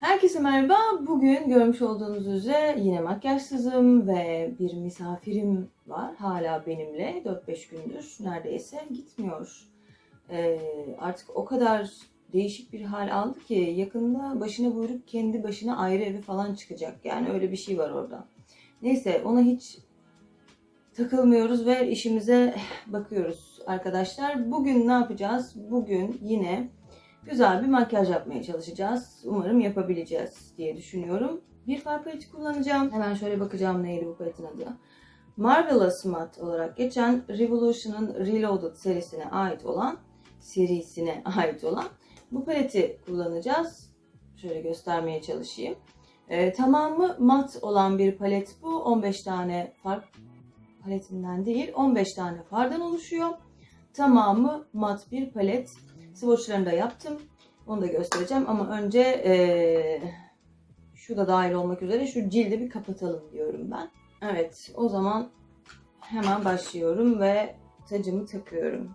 Herkese merhaba. Bugün görmüş olduğunuz üzere yine makyajsızım ve bir misafirim var. Hala benimle 4-5 gündür neredeyse gitmiyor. Ee, artık o kadar değişik bir hal aldı ki yakında başına buyruk kendi başına ayrı evi falan çıkacak. Yani öyle bir şey var orada. Neyse ona hiç takılmıyoruz ve işimize bakıyoruz arkadaşlar. Bugün ne yapacağız? Bugün yine güzel bir makyaj yapmaya çalışacağız. Umarım yapabileceğiz diye düşünüyorum. Bir far paleti kullanacağım. Hemen şöyle bakacağım neydi bu paletin adı. Marvelous Matte olarak geçen Revolution'ın Reloaded serisine ait olan serisine ait olan bu paleti kullanacağız. Şöyle göstermeye çalışayım. Ee, tamamı mat olan bir palet bu. 15 tane far paletinden değil 15 tane fardan oluşuyor. Tamamı mat bir palet. Swatchlarını da yaptım. Onu da göstereceğim ama önce eee, şu da dahil olmak üzere şu cildi bir kapatalım diyorum ben. Evet o zaman hemen başlıyorum ve tacımı takıyorum.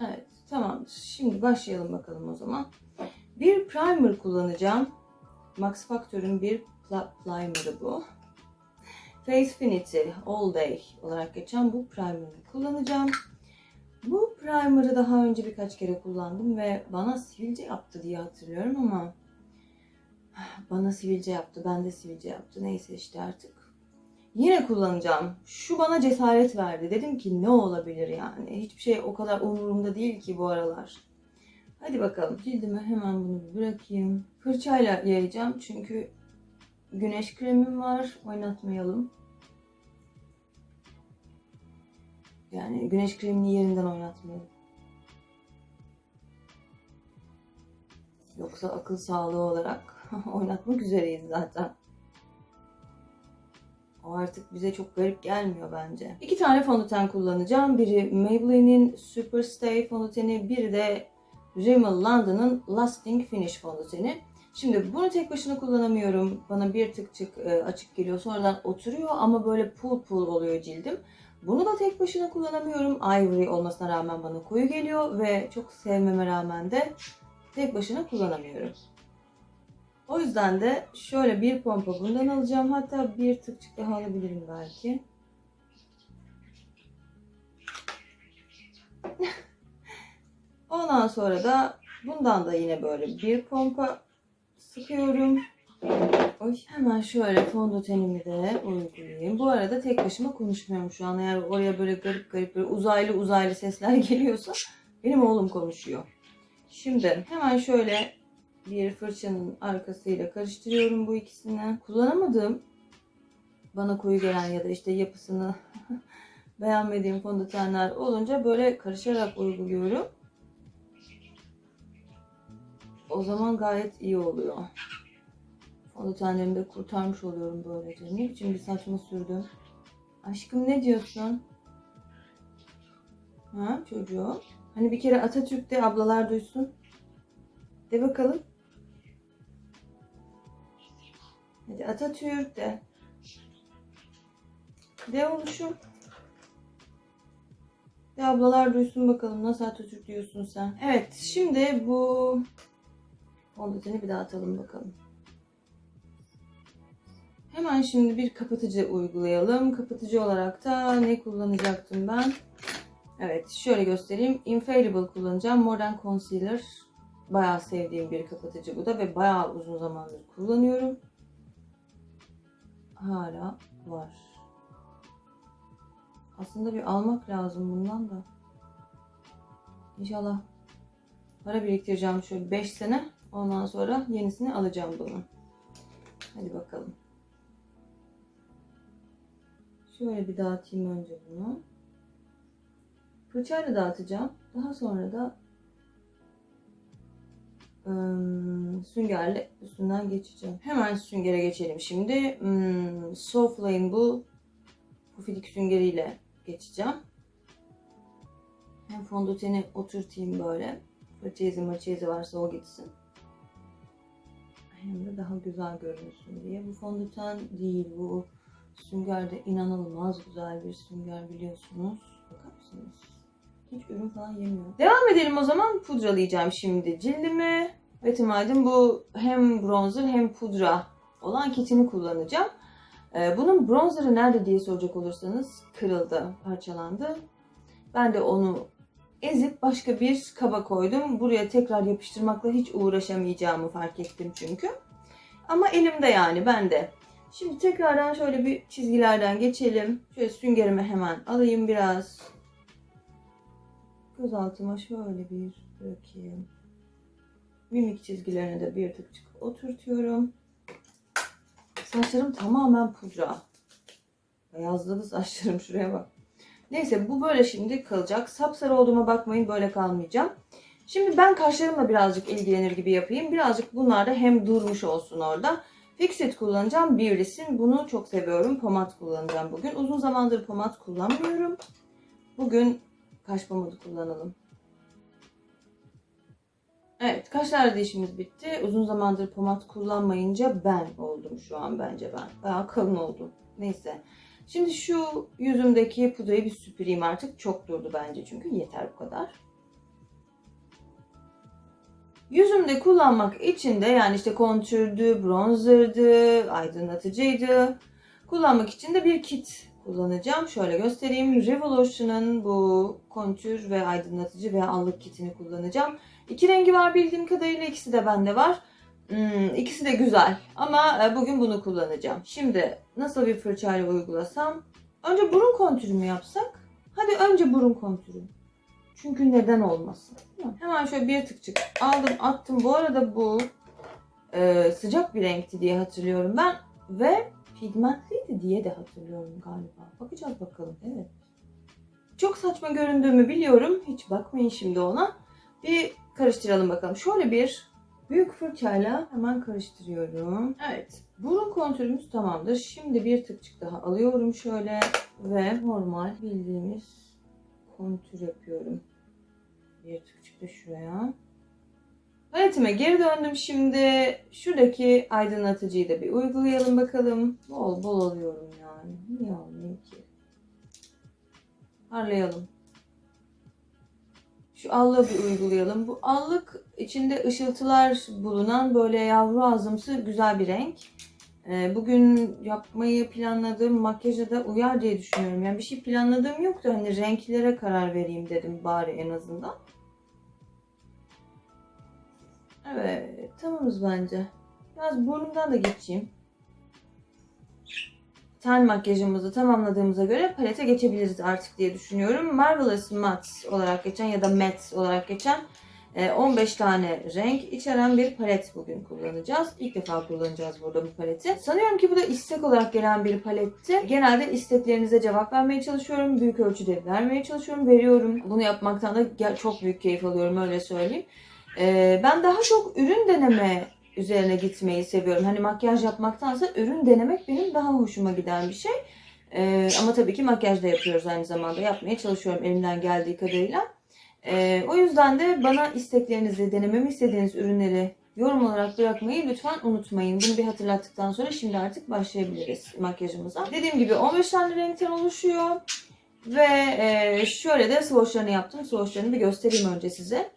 Evet tamamdır. Şimdi başlayalım bakalım o zaman. Bir primer kullanacağım. Max Factor'ın bir primer'ı bu. Facefinity All Day olarak geçen bu primer'ı kullanacağım. Bu primer'ı daha önce birkaç kere kullandım ve bana sivilce yaptı diye hatırlıyorum ama bana sivilce yaptı, ben de sivilce yaptı. Neyse işte artık. Yine kullanacağım. Şu bana cesaret verdi. Dedim ki ne olabilir yani? Hiçbir şey o kadar umurumda değil ki bu aralar. Hadi bakalım. Cildime hemen bunu bir bırakayım. Fırçayla yayacağım çünkü güneş kremim var. Oynatmayalım. Yani güneş kremini yerinden oynatmayalım. Yoksa akıl sağlığı olarak oynatmak üzereyiz zaten. O artık bize çok garip gelmiyor bence. İki tane fondöten kullanacağım. Biri Maybelline'in Superstay fondöteni, biri de Rimmel London'ın Lasting Finish fondöteni. Şimdi bunu tek başına kullanamıyorum. Bana bir tık çık e, açık geliyor. Sonradan oturuyor ama böyle pul pul oluyor cildim. Bunu da tek başına kullanamıyorum. Ivory olmasına rağmen bana koyu geliyor ve çok sevmeme rağmen de tek başına kullanamıyorum. O yüzden de şöyle bir pompa bundan alacağım. Hatta bir tıkçık daha alabilirim belki. Ondan sonra da bundan da yine böyle bir pompa sıkıyorum. Oy, hemen şöyle fondötenimi de uygulayayım. Bu arada tek başıma konuşmuyorum şu an. Eğer oraya böyle garip garip böyle uzaylı uzaylı sesler geliyorsa benim oğlum konuşuyor. Şimdi hemen şöyle bir fırçanın arkasıyla karıştırıyorum bu ikisini. Kullanamadığım bana koyu gelen ya da işte yapısını beğenmediğim fondötenler olunca böyle karışarak uyguluyorum. O zaman gayet iyi oluyor. Fondötenlerimi de kurtarmış oluyorum böylece. Ne biçim bir saçma sürdüm. Aşkım ne diyorsun? Ha çocuğum? Hani bir kere Atatürk'te ablalar duysun. De bakalım. Hadi Atatürk de. De oluşum. De ablalar duysun bakalım nasıl Atatürk diyorsun sen. Evet şimdi bu fondöteni bir daha atalım bakalım. Hemen şimdi bir kapatıcı uygulayalım. Kapatıcı olarak da ne kullanacaktım ben? Evet şöyle göstereyim. Infallible kullanacağım. Modern Concealer. Bayağı sevdiğim bir kapatıcı bu da ve bayağı uzun zamandır kullanıyorum. Hala var. Aslında bir almak lazım bundan da. İnşallah para biriktireceğim şöyle 5 sene. Ondan sonra yenisini alacağım bunu. Hadi bakalım. Şöyle bir dağıtayım önce bunu. Fırçayla dağıtacağım. Daha sonra da süngerle üstünden geçeceğim. Hemen süngere geçelim şimdi. Hmm, Soft Flame bu pufidik süngeriyle geçeceğim. Hem fondöteni oturtayım böyle. Fırça izi maça izi varsa o gitsin. Hem de daha güzel görünsün diye. Bu fondöten değil bu sünger de inanılmaz güzel bir sünger biliyorsunuz. Bakar mısınız? Hiç ürün falan yemiyor. Devam edelim o zaman. Pudralayacağım şimdi cildimi. Wet n Wild'in bu hem bronzer hem pudra olan kitini kullanacağım. Ee, bunun bronzerı nerede diye soracak olursanız kırıldı, parçalandı. Ben de onu ezip başka bir kaba koydum. Buraya tekrar yapıştırmakla hiç uğraşamayacağımı fark ettim çünkü. Ama elimde yani ben de. Şimdi tekrardan şöyle bir çizgilerden geçelim. Şöyle süngerimi hemen alayım biraz. Göz altıma şöyle bir bırakayım. Mimik çizgilerine de bir tık oturtuyorum. Saçlarım tamamen pudra. Beyazladı saçlarım şuraya bak. Neyse bu böyle şimdi kalacak. Sapsarı olduğuma bakmayın böyle kalmayacağım. Şimdi ben kaşlarımla birazcık ilgilenir gibi yapayım. Birazcık bunlar da hem durmuş olsun orada. Fixit kullanacağım. Beauty'sin. Bunu çok seviyorum. Pomat kullanacağım bugün. Uzun zamandır pomat kullanmıyorum. Bugün kaş pomadı kullanalım. Evet, kaşlar da işimiz bitti. Uzun zamandır pomat kullanmayınca ben oldum şu an bence ben. Bayağı kalın oldum. Neyse. Şimdi şu yüzümdeki pudrayı bir süpüreyim artık. Çok durdu bence çünkü yeter bu kadar. Yüzümde kullanmak için de yani işte kontürdü, bronzerdı, aydınlatıcıydı. Kullanmak için de bir kit kullanacağım. Şöyle göstereyim. Revolution'ın bu kontür ve aydınlatıcı veya allık kitini kullanacağım. İki rengi var bildiğim kadarıyla ikisi de bende var. Hmm, ikisi de güzel ama e, bugün bunu kullanacağım. Şimdi nasıl bir fırçayla uygulasam? Önce burun kontürü mü yapsak? Hadi önce burun kontürü. Çünkü neden olmasın? Hemen şöyle bir tıkçık aldım attım. Bu arada bu e, sıcak bir renkti diye hatırlıyorum ben. Ve pigmentliydi diye de hatırlıyorum galiba. Bakacağız bakalım. Evet. Çok saçma göründüğümü biliyorum. Hiç bakmayın şimdi ona. Bir karıştıralım bakalım. Şöyle bir büyük fırçayla hemen karıştırıyorum. Evet. Burun kontürümüz tamamdır. Şimdi bir tıkçık daha alıyorum şöyle ve normal bildiğimiz kontür yapıyorum. Bir tıkçık da şuraya. Paletime geri döndüm şimdi. Şuradaki aydınlatıcıyı da bir uygulayalım bakalım. Bol bol alıyorum yani. Niye almayayım ki? Harlayalım. Şu allığı bir uygulayalım. Bu allık içinde ışıltılar bulunan böyle yavru ağzımsı güzel bir renk. Ee, Bugün yapmayı planladığım makyaja da uyar diye düşünüyorum. Yani bir şey planladığım yoktu. Hani renklere karar vereyim dedim bari en azından. Evet, tamamız bence. Biraz burnumdan da geçeyim. Ten makyajımızı tamamladığımıza göre palete geçebiliriz artık diye düşünüyorum. Marvelous Matte olarak geçen ya da Matte olarak geçen e, 15 tane renk içeren bir palet bugün kullanacağız. İlk defa kullanacağız burada bu paleti. Sanıyorum ki bu da istek olarak gelen bir paletti. Genelde isteklerinize cevap vermeye çalışıyorum. Büyük ölçüde vermeye çalışıyorum. Veriyorum. Bunu yapmaktan da çok büyük keyif alıyorum öyle söyleyeyim. E, ben daha çok ürün deneme üzerine gitmeyi seviyorum. Hani makyaj yapmaktansa ürün denemek benim daha hoşuma giden bir şey. Ee, ama tabii ki makyaj da yapıyoruz aynı zamanda. Yapmaya çalışıyorum elimden geldiği kadarıyla. Ee, o yüzden de bana isteklerinizi, denememi istediğiniz ürünleri yorum olarak bırakmayı lütfen unutmayın. Bunu bir hatırlattıktan sonra şimdi artık başlayabiliriz makyajımıza. Dediğim gibi 15 tane renkten oluşuyor. Ve e, şöyle de swatchlarını yaptım. Swatchlarını bir göstereyim önce size.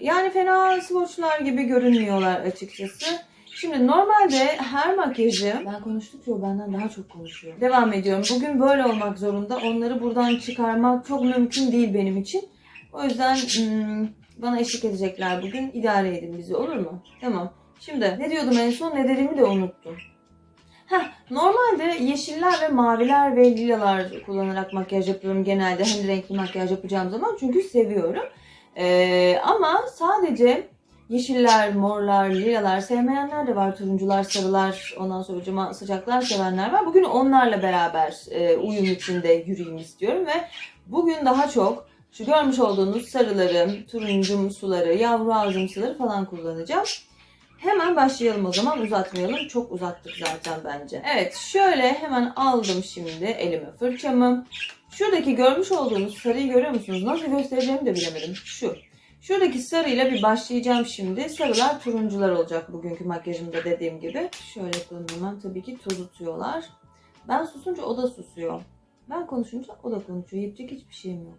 Yani fena swatchlar gibi görünmüyorlar açıkçası. Şimdi normalde her makyajı ben konuştukça o benden daha çok konuşuyor. Devam ediyorum. Bugün böyle olmak zorunda. Onları buradan çıkarmak çok mümkün değil benim için. O yüzden hmm, bana eşlik edecekler bugün. İdare edin bizi olur mu? Tamam. Şimdi ne diyordum en son ne dediğimi de unuttum. Heh, normalde yeşiller ve maviler ve lilalar kullanarak makyaj yapıyorum genelde. Hani renkli makyaj yapacağım zaman çünkü seviyorum. Ee, ama sadece yeşiller, morlar, lilalar sevmeyenler de var. Turuncular, sarılar, ondan sonra cuma sıcaklar sevenler var. Bugün onlarla beraber e, uyum içinde yürüyeyim istiyorum ve bugün daha çok şu görmüş olduğunuz sarıları, turuncumsuları, yavru ağzımsıları falan kullanacağım. Hemen başlayalım o zaman uzatmayalım. Çok uzattık zaten bence. Evet şöyle hemen aldım şimdi elime fırçamı. Şuradaki görmüş olduğunuz sarıyı görüyor musunuz? Nasıl göstereceğimi de bilemedim. Şu. Şuradaki sarıyla bir başlayacağım şimdi. Sarılar turuncular olacak bugünkü makyajımda dediğim gibi. Şöyle yapalım hemen. Tabii ki toz tutuyorlar. Ben susunca o da susuyor. Ben konuşunca o da konuşuyor. Yapacak hiçbir şeyim yok.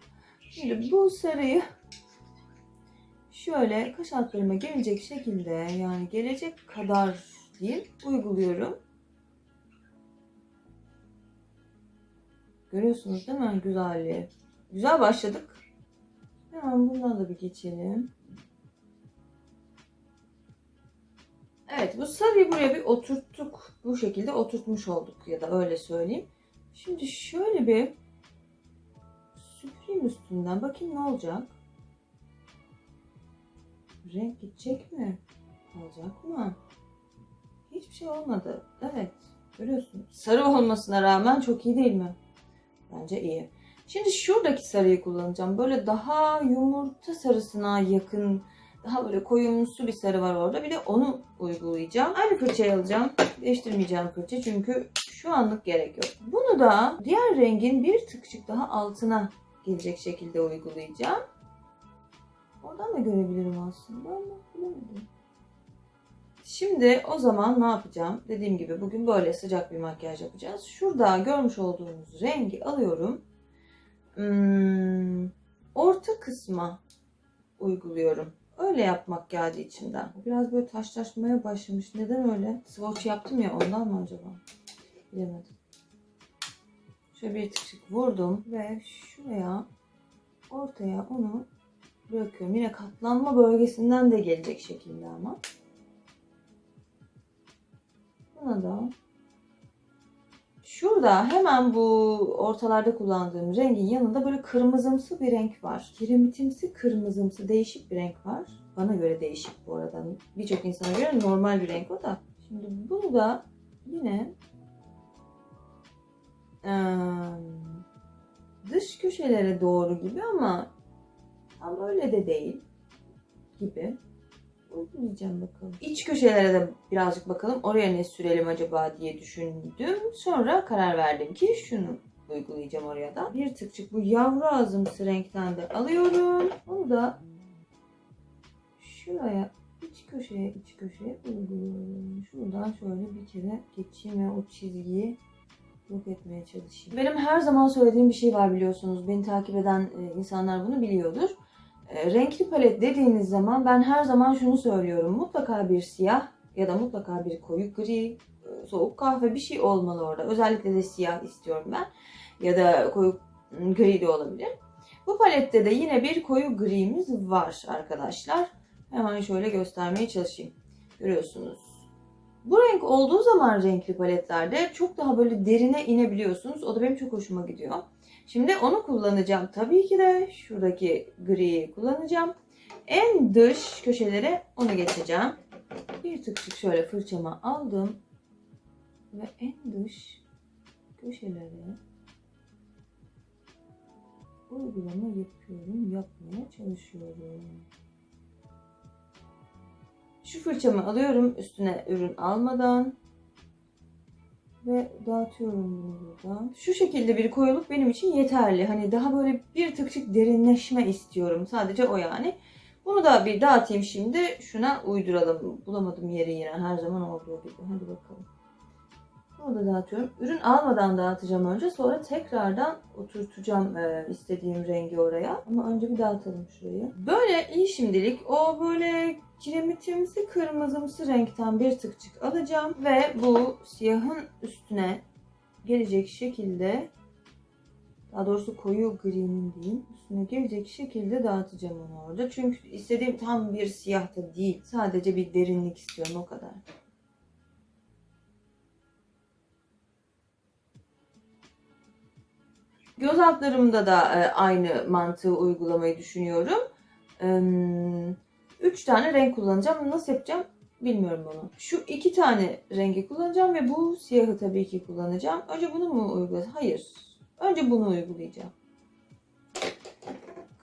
Şimdi bu sarıyı şöyle kaş altlarıma gelecek şekilde yani gelecek kadar diyeyim uyguluyorum. Görüyorsunuz değil mi güzelliği? Güzel başladık. Hemen bundan da bir geçelim. Evet bu sarıyı buraya bir oturttuk. Bu şekilde oturtmuş olduk ya da öyle söyleyeyim. Şimdi şöyle bir süpüreyim üstünden. Bakayım ne olacak. Renk gidecek mi? Olacak mı? Hiçbir şey olmadı. Evet. Görüyorsunuz. Sarı olmasına rağmen çok iyi değil mi? Bence iyi. Şimdi şuradaki sarıyı kullanacağım. Böyle daha yumurta sarısına yakın, daha böyle koyumsu bir sarı var orada. Bir de onu uygulayacağım. Aynı fırçayı alacağım. Değiştirmeyeceğim fırça çünkü şu anlık gerek yok. Bunu da diğer rengin bir tıkçık daha altına gelecek şekilde uygulayacağım. Oradan da görebilirim aslında ama bilemedim. Şimdi o zaman ne yapacağım? Dediğim gibi bugün böyle sıcak bir makyaj yapacağız. Şurada görmüş olduğunuz rengi alıyorum. Hmm, orta kısma uyguluyorum. Öyle yapmak geldi içimden. Biraz böyle taşlaşmaya başlamış. Neden öyle? Swatch yaptım ya ondan mı acaba? Bilemedim. Şöyle bir tıkçık vurdum ve şuraya ortaya onu bırakıyorum. Yine katlanma bölgesinden de gelecek şekilde ama. Buna da şurada hemen bu ortalarda kullandığım rengin yanında böyle kırmızımsı bir renk var. Kiremitimsi kırmızımsı değişik bir renk var. Bana göre değişik bu arada. Birçok insana göre normal bir renk o da. Şimdi bunu da yine dış köşelere doğru gibi ama tam öyle de değil gibi. Uygulayacağım bakalım. İç köşelere de birazcık bakalım. Oraya ne sürelim acaba diye düşündüm. Sonra karar verdim ki şunu uygulayacağım oraya da. Bir tıkçık bu yavru ağzımsı renkten de alıyorum. Onu da şuraya iç köşeye iç köşeye uyguluyorum. Şuradan şöyle bir kere geçeyim ve o çizgiyi yok etmeye çalışayım. Benim her zaman söylediğim bir şey var biliyorsunuz. Beni takip eden e, insanlar bunu biliyordur. E, Renkli palet dediğiniz zaman ben her zaman şunu söylüyorum. Mutlaka bir siyah ya da mutlaka bir koyu gri, e, soğuk kahve bir şey olmalı orada. Özellikle de siyah istiyorum ben. Ya da koyu m, gri de olabilir. Bu palette de yine bir koyu grimiz var arkadaşlar. Hemen şöyle göstermeye çalışayım. Görüyorsunuz. Bu renk olduğu zaman renkli paletlerde çok daha böyle derine inebiliyorsunuz. O da benim çok hoşuma gidiyor. Şimdi onu kullanacağım. Tabii ki de şuradaki griyi kullanacağım. En dış köşelere onu geçeceğim. Bir tıkçık şöyle fırçamı aldım. Ve en dış köşelere uygulama yapıyorum. Yapmaya çalışıyorum. Şu fırçamı alıyorum üstüne ürün almadan ve dağıtıyorum bunu buradan. Şu şekilde bir koyuluk benim için yeterli. Hani daha böyle bir tıkçık derinleşme istiyorum. Sadece o yani. Bunu da bir dağıtayım şimdi. Şuna uyduralım. Bulamadım yeri yine her zaman olduğu gibi. Hadi bakalım. Bunu da dağıtıyorum. Ürün almadan dağıtacağım önce. Sonra tekrardan oturtacağım e, istediğim rengi oraya. Ama önce bir dağıtalım şurayı. Böyle iyi şimdilik. O böyle kiremitimsi kırmızımsı renkten bir tıkçık alacağım. Ve bu siyahın üstüne gelecek şekilde daha doğrusu koyu gri'nin diyeyim. Üstüne gelecek şekilde dağıtacağım onu orada. Çünkü istediğim tam bir siyah da değil. Sadece bir derinlik istiyorum o kadar. Göz altlarımda da e, aynı mantığı uygulamayı düşünüyorum. E, üç tane renk kullanacağım. Nasıl yapacağım bilmiyorum onu. Şu iki tane rengi kullanacağım ve bu siyahı tabii ki kullanacağım. Önce bunu mu uygulayacağım? Hayır. Önce bunu uygulayacağım.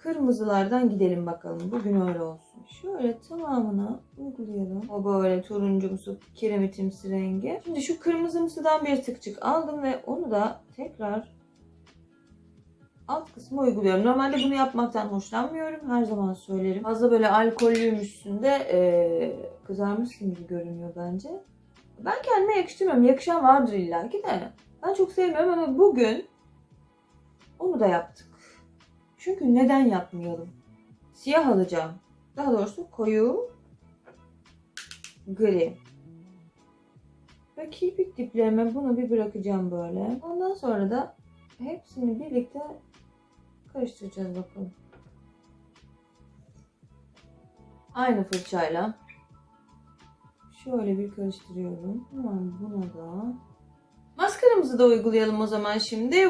Kırmızılardan gidelim bakalım. Bugün öyle olsun. Şöyle tamamına uygulayalım. O böyle turuncumsu, kiremitimsi rengi. Şimdi şu kırmızımsıdan bir tıkçık aldım ve onu da tekrar alt kısmı uyguluyorum. Normalde bunu yapmaktan hoşlanmıyorum. Her zaman söylerim. Fazla böyle alkollüymüşsün de ee, kızarmışsın gibi görünüyor bence. Ben kendime yakıştırmıyorum. Yakışan vardır illaki de. Ben çok sevmiyorum ama bugün onu da yaptık. Çünkü neden yapmayalım? Siyah alacağım. Daha doğrusu koyu gri. Ve kirpik diplerime bunu bir bırakacağım böyle. Ondan sonra da hepsini birlikte karıştıracağız bakalım. Aynı fırçayla şöyle bir karıştırıyorum. Hemen buna da maskaramızı da uygulayalım o zaman şimdi.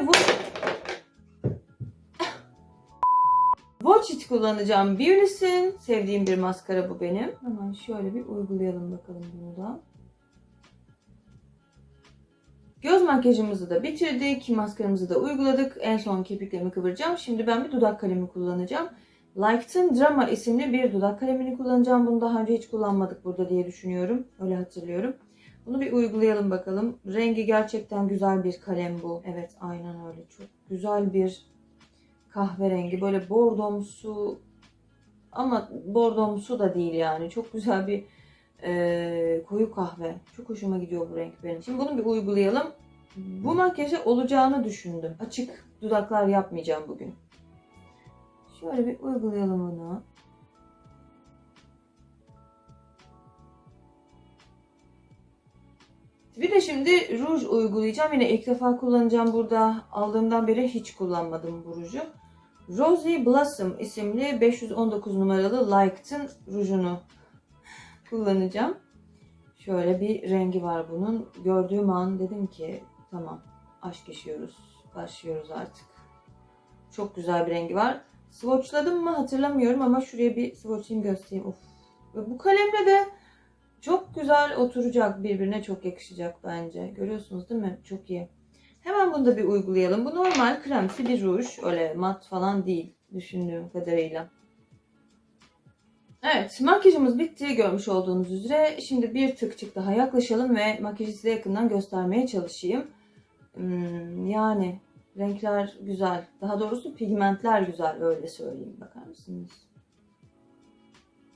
Watch It kullanacağım. Beauty'sin. Sevdiğim bir maskara bu benim. Hemen şöyle bir uygulayalım bakalım bunu da. Göz makyajımızı da bitirdik. Maskaramızı da uyguladık. En son kirpiklerimi kıvıracağım. Şimdi ben bir dudak kalemi kullanacağım. Lighten Drama isimli bir dudak kalemini kullanacağım. Bunu daha önce hiç kullanmadık burada diye düşünüyorum. Öyle hatırlıyorum. Bunu bir uygulayalım bakalım. Rengi gerçekten güzel bir kalem bu. Evet aynen öyle. Çok güzel bir kahverengi. Böyle bordomsu ama bordomsu da değil yani. Çok güzel bir e, koyu kahve. Çok hoşuma gidiyor bu renk benim. Şimdi bunu bir uygulayalım. Bu makyaja olacağını düşündüm. Açık dudaklar yapmayacağım bugün. Şöyle bir uygulayalım onu. Bir de şimdi ruj uygulayacağım. Yine ilk defa kullanacağım burada. Aldığımdan beri hiç kullanmadım bu ruju. Rosy Blossom isimli 519 numaralı Lighten rujunu kullanacağım. Şöyle bir rengi var bunun. Gördüğüm an dedim ki tamam aşk yaşıyoruz. Başlıyoruz artık. Çok güzel bir rengi var. Swatchladım mı hatırlamıyorum ama şuraya bir swatchlayayım göstereyim. Of. Ve bu kalemle de çok güzel oturacak birbirine çok yakışacak bence. Görüyorsunuz değil mi? Çok iyi. Hemen bunu da bir uygulayalım. Bu normal kremsi bir ruj. Öyle mat falan değil düşündüğüm kadarıyla. Evet makyajımız bitti görmüş olduğunuz üzere. Şimdi bir tıkçık daha yaklaşalım ve makyajı size yakından göstermeye çalışayım. Hmm, yani renkler güzel. Daha doğrusu pigmentler güzel öyle söyleyeyim. Bakar mısınız?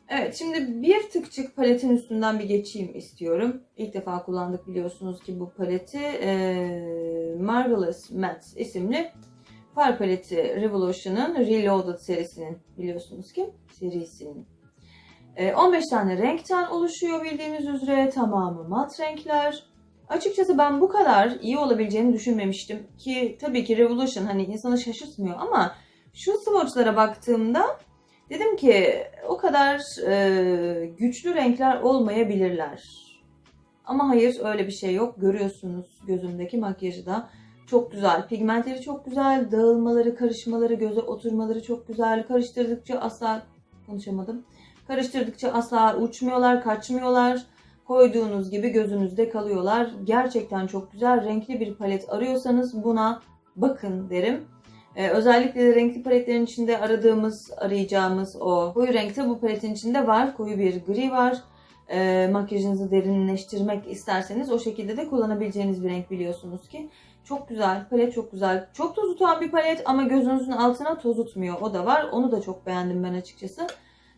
Evet şimdi bir tıkçık paletin üstünden bir geçeyim istiyorum. İlk defa kullandık biliyorsunuz ki bu paleti. Marvelous Matte isimli far paleti Revolution'ın Reloaded serisinin biliyorsunuz ki serisinin. Ee, 15 tane renkten oluşuyor bildiğiniz üzere tamamı mat renkler. Açıkçası ben bu kadar iyi olabileceğini düşünmemiştim ki tabii ki Revolution hani insanı şaşırtmıyor ama şu swatchlara baktığımda dedim ki o kadar e, güçlü renkler olmayabilirler. Ama hayır öyle bir şey yok. Görüyorsunuz gözümdeki makyajı da çok güzel. Pigmentleri çok güzel. Dağılmaları, karışmaları, göze oturmaları çok güzel. Karıştırdıkça asla konuşamadım. Karıştırdıkça asla uçmuyorlar, kaçmıyorlar. Koyduğunuz gibi gözünüzde kalıyorlar. Gerçekten çok güzel. Renkli bir palet arıyorsanız buna bakın derim. Ee, özellikle de renkli paletlerin içinde aradığımız, arayacağımız o koyu renkte bu paletin içinde var. Koyu bir gri var. Ee, makyajınızı derinleştirmek isterseniz o şekilde de kullanabileceğiniz bir renk biliyorsunuz ki. Çok güzel. Palet çok güzel. Çok toz tutan bir palet ama gözünüzün altına toz tutmuyor. O da var. Onu da çok beğendim ben açıkçası.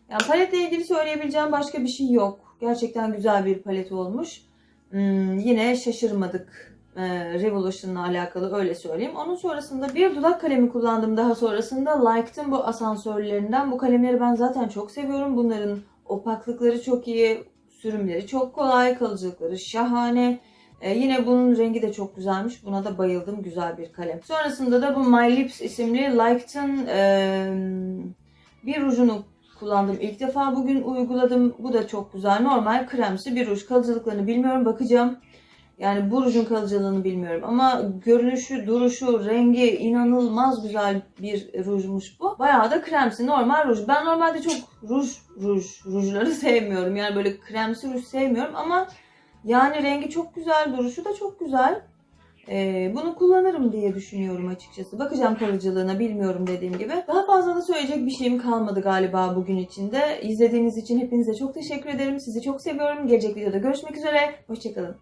Yani paletle ilgili söyleyebileceğim başka bir şey yok. Gerçekten güzel bir palet olmuş. Hmm, yine şaşırmadık e, Revolution'la alakalı öyle söyleyeyim. Onun sonrasında bir dudak kalemi kullandım daha sonrasında. Like'tım bu asansörlerinden. Bu kalemleri ben zaten çok seviyorum. Bunların opaklıkları çok iyi, sürümleri çok kolay, kalıcılıkları şahane. Ee, yine bunun rengi de çok güzelmiş. Buna da bayıldım. Güzel bir kalem. Sonrasında da bu My Lips isimli Like'tın e, bir rujunu kullandım. İlk defa bugün uyguladım. Bu da çok güzel. Normal kremsi bir ruj. Kalıcılıklarını bilmiyorum. Bakacağım. Yani bu rujun kalıcılığını bilmiyorum. Ama görünüşü, duruşu, rengi inanılmaz güzel bir rujmuş bu. Bayağı da kremsi. Normal ruj. Ben normalde çok ruj, ruj, rujları sevmiyorum. Yani böyle kremsi ruj sevmiyorum ama yani rengi çok güzel, duruşu da çok güzel. Ee, bunu kullanırım diye düşünüyorum açıkçası. Bakacağım kalıcılığına bilmiyorum dediğim gibi. Daha fazla da söyleyecek bir şeyim kalmadı galiba bugün içinde. İzlediğiniz için hepinize çok teşekkür ederim. Sizi çok seviyorum. Gelecek videoda görüşmek üzere. Hoşçakalın.